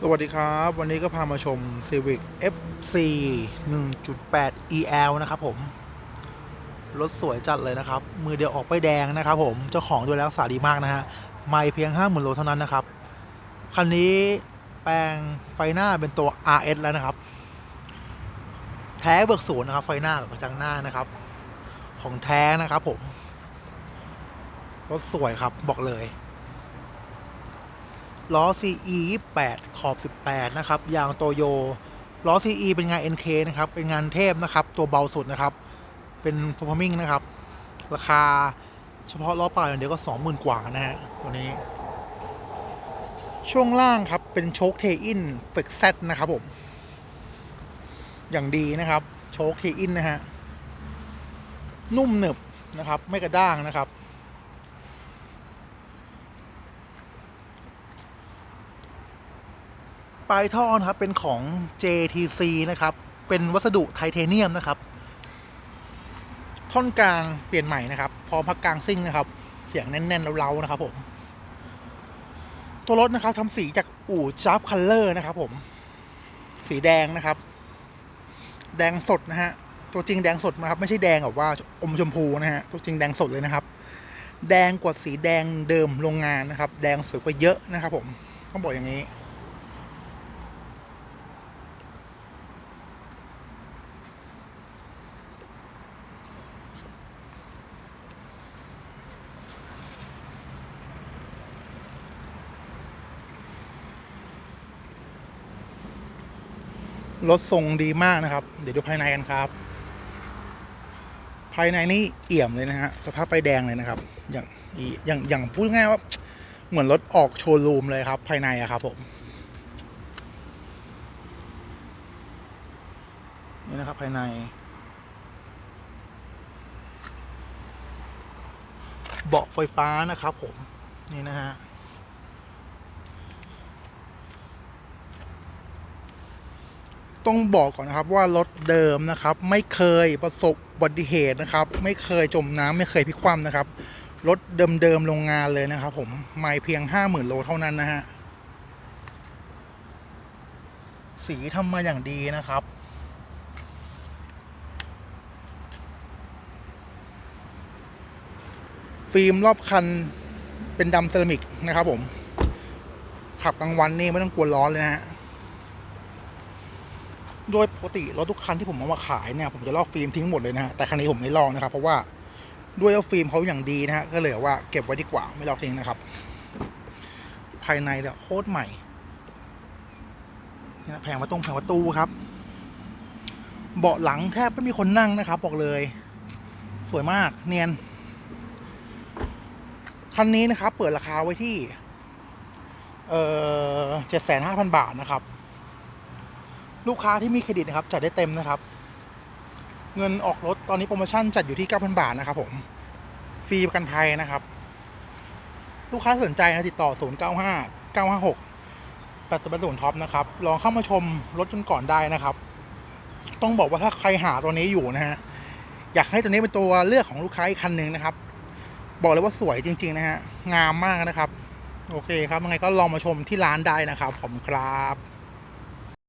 สวัสดีครับ วันนี้ก็พามาชม Civic FC 1.8 EL นะครับผม รถสวยจัดเลยนะครับ มือเดียวออกไปแดงนะครับผม เจ้าของดูแลรักษาดีมากนะฮะ ไม่เพียง 50,000โลเท่านั้นนะครับ คันนี้แปลงไฟหน้าเป็นตัว RS แล้วนะครับ แท้เบิกศูนย์นะครับ ไฟหน้ากับกระจังหน้านะครับ ของแท้นะครับผม รถสวยครับบอกเลย ล้อ CE 28 ขอบ 18 นะครับ ยางโตโย ล้อ CE เป็นงาน NK นะครับ เป็นงานเทพนะครับ ตัวเบาสุดนะครับ เป็นฟอร์มิงนะครับ ราคาเฉพาะล้อเปล่าอย่างเดียวก็ 20,000 กว่านะฮะ ตัวนี้ ช่วงล่างครับ เป็นโชคเทอินเฟกเซตนะครับผม อย่างดีนะครับ โชคเทอินนะฮะ นุ่มหนึบนะครับ ไม่กระด้างนะครับ ลายท่อนะครับเป็นของ JTC นะครับ เป็นวัสดุไทเทเนียมนะครับ ท่อนกลางเปลี่ยนใหม่นะครับ พร้อมพักกลางซิ่งนะครับ เสียงแน่นๆเล้าๆนะครับ ผม ตัวรถนะครับทำสีจากอู่จับคัลเลอร์นะครับ ผม สีแดงนะครับ แดงสดนะฮะตัวจริงแดงสดนะครับ ไม่ใช่แดงแบบว่าอมชมพูนะฮะตัวจริงแดงสดเลยนะครับ แดงกว่าสีแดงเดิมโรงงานนะครับ แดงสวยกว่าเยอะนะครับ ผมต้องบอกอย่างนี้ รถทรงดีมากนะครับ เดี๋ยวดูภายในกันครับ ภายในนี่เอี่ยมเลยนะฮะ สภาพไปแดงเลยนะครับ อย่างอีอย่างอย่างพูดง่ายว่า เหมือนรถออกโชว์รูมเลยครับ ภายในอะครับผม นี่นะครับภายในเบาะไฟฟ้านะครับผม นี่นะฮะ ต้องบอกก่อนนะครับว่ารถเดิมนะครับ ไม่เคยประสบอุบัติเหตุนะครับ ไม่เคยจมน้ำไม่เคยพลิกคว่ำนะครับรถเดิมๆโรงงานเลยนะครับ ผมไม่เพียงห้าหมื่นโลเท่านั้นนะฮะสีทำมาอย่างดีนะครับ ฟิล์มรอบคันเป็นดำเซรามิกนะครับผม ขับกลางวันนี่ไม่ต้องกลัวร้อนเลยนะฮะ โดยปกติรถทุกคันที่ผมเอามาขายเนี่ยผมจะลอกฟิล์มทิ้งหมดเลยนะฮะแต่คันนี้ผมไม่ลอกนะครับ เพราะว่าด้วยว่าฟิล์มเขาอย่างดีนะฮะก็เลยว่าเก็บไว้ดีกว่าไม่ลอกทิ้งนะครับ ภายในเนี่ยโคตรใหม่นี่นะแผงประตูแผงประตูครับ เบาะหลังแทบไม่มีคนนั่งนะครับบอกเลย สวยมากเนียน คันนี้นะครับ เปิดราคาไว้ที่ เอ่อเจ็ดแสนห้าพันบาทนะครับ ลูกค้าที่มีเครดิตนะครับจัดได้เต็มนะครับ เงินออกรถตอนนี้โปรโมชั่นจัดอยู่ที่ 9,000 บาทนะครับผมฟรีประกันภัยนะครับ ลูกค้าสนใจนะติดต่อ 095 956 8080ท็อปนะครับลองเข้ามาชมรถกันก่อนได้นะครับ ต้องบอกว่าถ้าใครหาตัวนี้อยู่นะฮะอยากให้ตัวนี้เป็นตัวเลือกของลูกค้าอีกคันหนึ่งนะครับ บอกเลยว่าสวยจริง ๆ นะฮะงามมากนะครับ โอเคครับยังไงก็ลองมาชมที่ร้านได้นะครับขอบคุณครับ